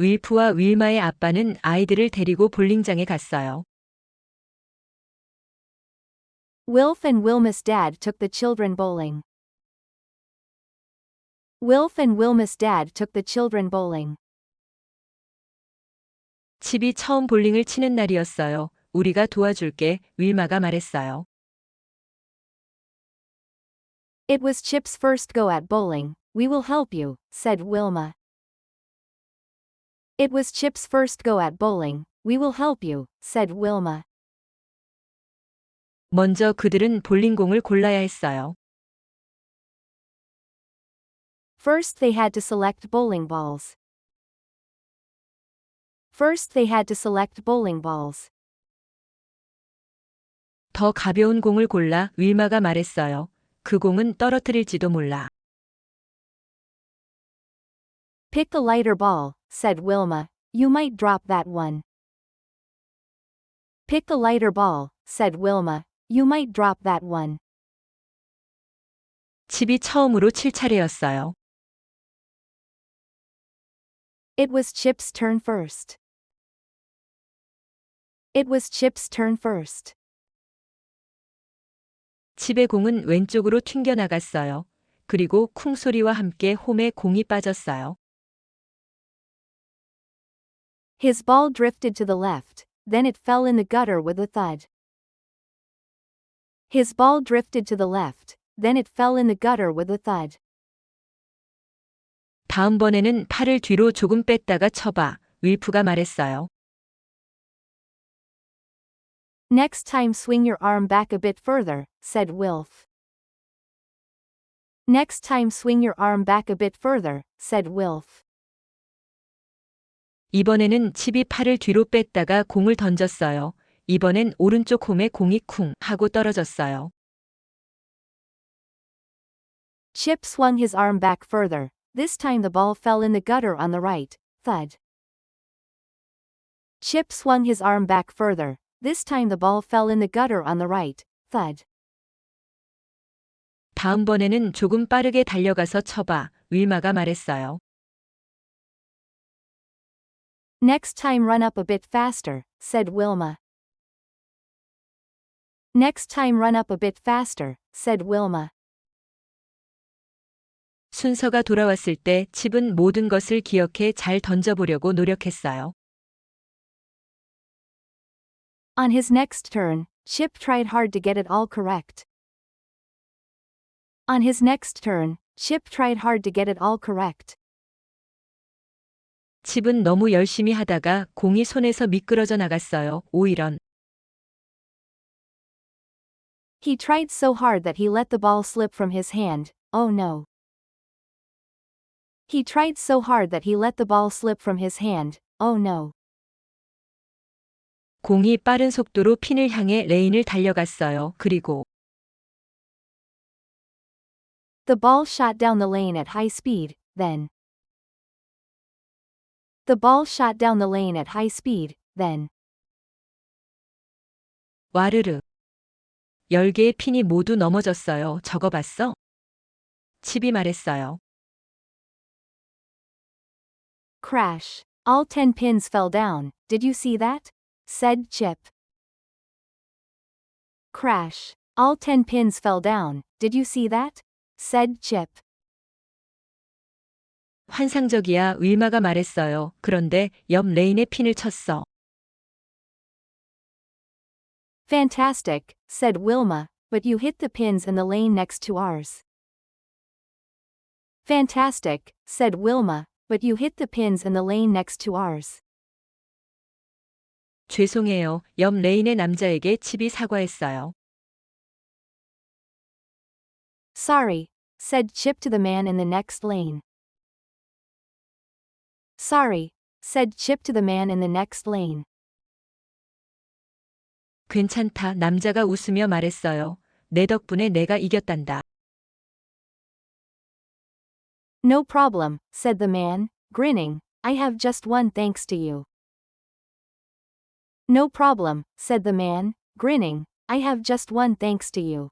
윌프와 윌마의 아빠는 아이들을 데리고 볼링장에 갔어요. Wilf and Wilma's dad took the children bowling. Wilf and Wilma's dad took the children bowling. 칩이 처음 볼링을 치는 날이었어요. 우리가 도와줄게, 윌마가 말했어요. It was Chip's first go at bowling. We will help you, said Wilma. It was Chip's first go at bowling. We will help you, said Wilma. 먼저 그들은 볼링공을 골라야 했어요. First they had to select bowling balls. First they had to select bowling balls. 더 가벼운 공을 골라 윌마가 말했어요. 그 공은 떨어뜨릴지도 몰라. Pick a lighter ball, said Wilma. You might drop that one. Pick a lighter ball, said Wilma. You might drop that one. 칩이 처음으로 칠 차례였어요. It was Chip's turn first. It was Chip's turn first. 칩의 공은 왼쪽으로 튕겨나갔어요. 그리고 쿵 소리와 함께 홈에 공이 빠졌어요. His ball drifted to the left, then it fell in the gutter with a thud. His ball drifted to the left, then it fell in the gutter with a thud. 다음번에는 팔을 뒤로 조금 뺐다가 쳐봐. 윌프가 말했어요. Next time swing your arm back a bit further, said Wilf. Next time swing your arm back a bit further, said Wilf. 이번에는 칩이 팔을 뒤로 뺐다가 공을 던졌어요. 이번엔 오른쪽 홈에 공이 쿵 하고 떨어졌어요. Chip swung his arm back further. This time the ball fell in the gutter on the right. Thud. Chip swung his arm back further. This time the ball fell in the gutter on the right. Thud. 다음번에는 조금 빠르게 달려가서 쳐봐. 윌마가 말했어요. Next time run up a bit faster, said Wilma. Next time run up a bit faster, said Wilma. 순서가 돌아왔을 때 칩은 모든 것을 기억해 잘 던져보려고 노력했어요. On his next turn, Chip tried hard to get it all correct. On his next turn, Chip tried hard to get it all correct. 칩은 너무 열심히 하다가 공이 손에서 미끄러져 나갔어요. 오이런. He tried so hard that he let the ball slip from his hand. Oh no. He tried so hard that he let the ball slip from his hand. Oh no. 공이 빠른 속도로 핀을 향해 레인을 달려갔어요. 그리고 The ball shot down the lane at high speed, then. The ball shot down the lane at high speed, then. 와르르. 열 개의 핀이 모두 넘어졌어요. 저거 봤어? 칩이 말했어요. Crash. All ten pins fell down, did you see that? said Chip. Crash. All ten pins fell down, did you see that? said Chip. 환상적이야. 윌마가 말했어요. 그런데 옆 레인에 핀을 쳤어. Fantastic, said Wilma, but you hit the pins in the lane next to ours. Fantastic, said Wilma, but you hit the pins in the lane next to ours. 죄송해요. 옆 레인의 남자에게 칩이 사과했어요. Sorry, said Chip to the man in the next lane. Sorry, said Chip to the man in the next lane. 괜찮다. 남자가 웃으며 말했어요. 내 덕분에 내가 이겼단다. No problem, said the man, grinning. I have just one thanks to you. No problem, said the man, grinning. I have just one thanks to you.